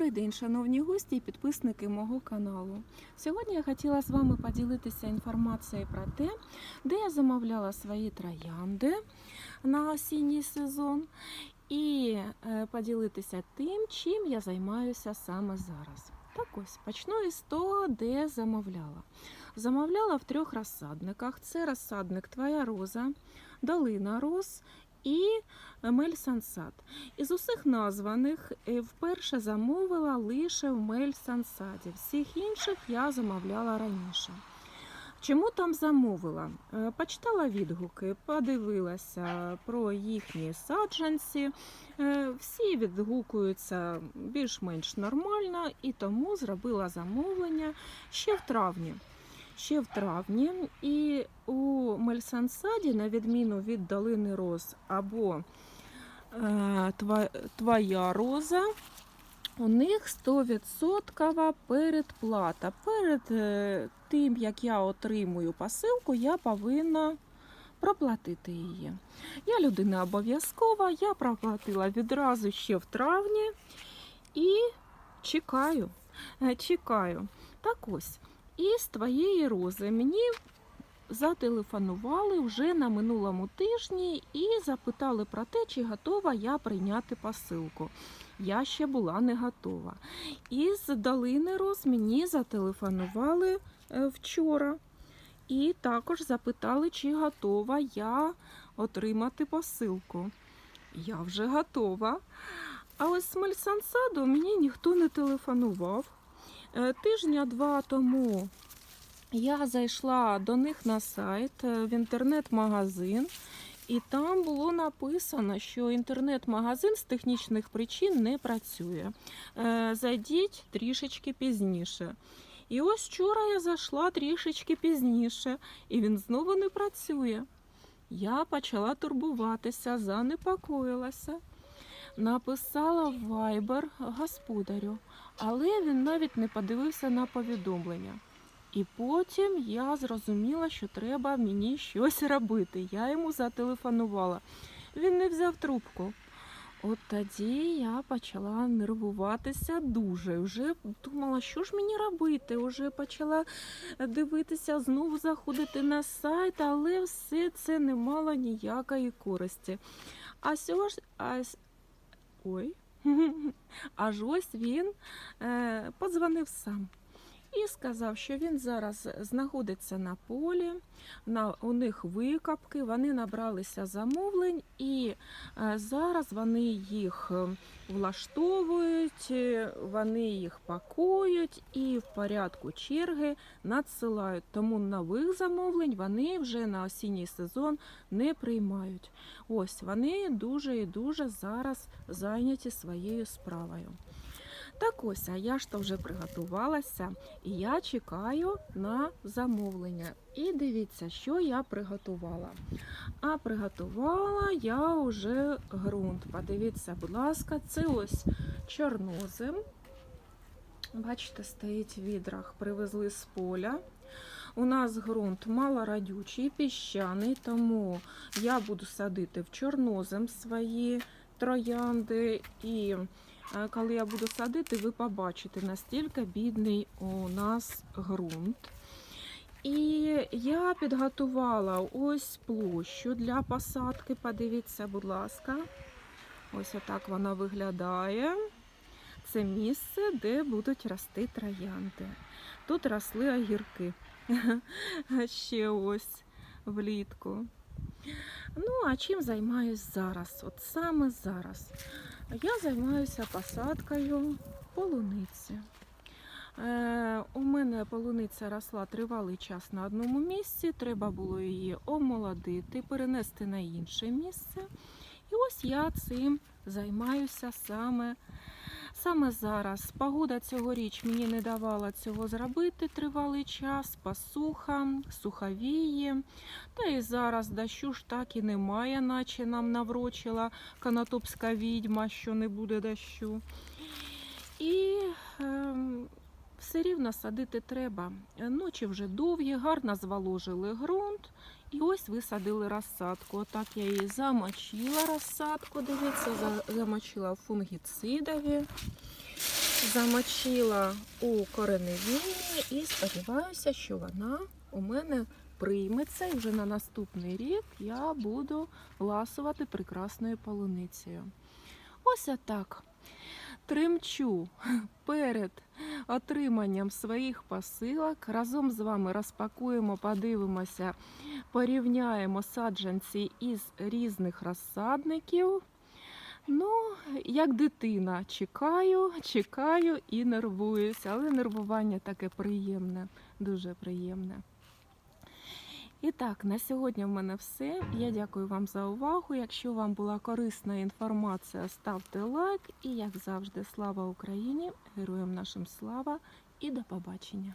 Добрий день, шановні гості і підписники мого каналу. Сьогодні я хотіла з вами поділитися інформацією про те, де я замовляла свої троянди на осінній сезон, і е, поділитися тим, чим я займаюся саме зараз. Так ось почну із того, де замовляла. Замовляла в трьох розсадниках: це розсадник Твоя роза, Долина роз і Мель Сансад. Із усіх названих е, вперше замовила лише в Мель Сансаді. Всіх інших я замовляла раніше. Чому там замовила? Е, Почитала відгуки, подивилася про їхні саджанці. Е, Всі відгукуються більш-менш нормально, і тому зробила замовлення ще в травні. Ще в травні, і у Мельсансаді, на відміну від долини роз або е, Твоя роза, у них 100% передплата. Перед е, тим, як я отримую посилку, я повинна проплатити її. Я людина обов'язкова, я проплатила відразу ще в травні і чекаю. е, чекаю. Так ось, із твоєї рози мені зателефонували вже на минулому тижні і запитали про те, чи готова я прийняти посилку. Я ще була не готова. Із долини роз мені зателефонували е, вчора і також запитали, чи готова я отримати посилку. Я вже готова. А ось з Мельсансаду мені ніхто не телефонував. Е, Тижня два тому я зайшла до них на сайт е, в інтернет-магазин, і там було написано, що інтернет-магазин з технічних причин не працює. Е, Зайдіть трішечки пізніше. І ось вчора я зайшла трішечки пізніше, і він знову не працює. Я почала турбуватися, занепокоїлася. Написала в Viber господарю, але він навіть не подивився на повідомлення. І потім я зрозуміла, що треба мені щось робити. Я йому зателефонувала. Він не взяв трубку. От тоді я почала нервуватися дуже. Вже думала, що ж мені робити. Вже почала дивитися, знову заходити на сайт, але все це не мало ніякої користі. А сьогодні. Ой. Аж ось він е, подзвонив сам і сказав, що він зараз знаходиться на полі, на, у них викапки, вони набралися замовлень, і е, зараз вони їх е, влаштовують, е, вони їх пакують і в порядку черги надсилають. Тому нових замовлень вони вже на осінній сезон не приймають. Ось вони дуже і дуже зараз зайняті своєю справою. Так ось, а я ж то вже приготувалася, і я чекаю на замовлення. І дивіться, що я приготувала. А приготувала я вже ґрунт. Подивіться, будь ласка, це ось чорнозем. Бачите, стоїть в відрах, привезли з поля. У нас ґрунт малорадючий, піщаний, тому я буду садити в чорнозем свої троянди. І коли я буду садити, ви побачите, настільки бідний у нас ґрунт. І я підготувала ось площу для посадки. Подивіться, будь ласка. Ось отак вона виглядає. Це місце, де будуть рости троянди. Тут росли огірки. Ще ось влітку. Ну, а чим займаюсь зараз? От саме зараз. Я займаюся посадкою полуниці. Е, у мене полуниця росла тривалий час на одному місці. Треба було її омолодити, перенести на інше місце. І ось я цим займаюся саме, саме зараз. Погода цьогоріч мені не давала цього зробити тривалий час, пасуха, суховії. Та і зараз дощу ж так і немає, наче нам наврочила канатопська відьма, що не буде дощу. І ем, все рівно садити треба. Ночі вже довгі, гарно зволожили ґрунт. І ось висадили розсадку. Отак я її замочила розсадку. Дивіться, замочила фунгіцидові. замочила у кореневінні і сподіваюся, що вона у мене прийметься і вже на наступний рік я буду ласувати прекрасною полуницею. Ось отак. Тремчу перед отриманням своїх посилок. Разом з вами розпакуємо, подивимося, порівняємо саджанці із різних розсадників. Ну, як дитина, чекаю, чекаю і нервуюся, але нервування таке приємне, дуже приємне. І так, на сьогодні в мене все. Я дякую вам за увагу. Якщо вам була корисна інформація, ставте лайк. І як завжди, слава Україні! Героям нашим слава і до побачення!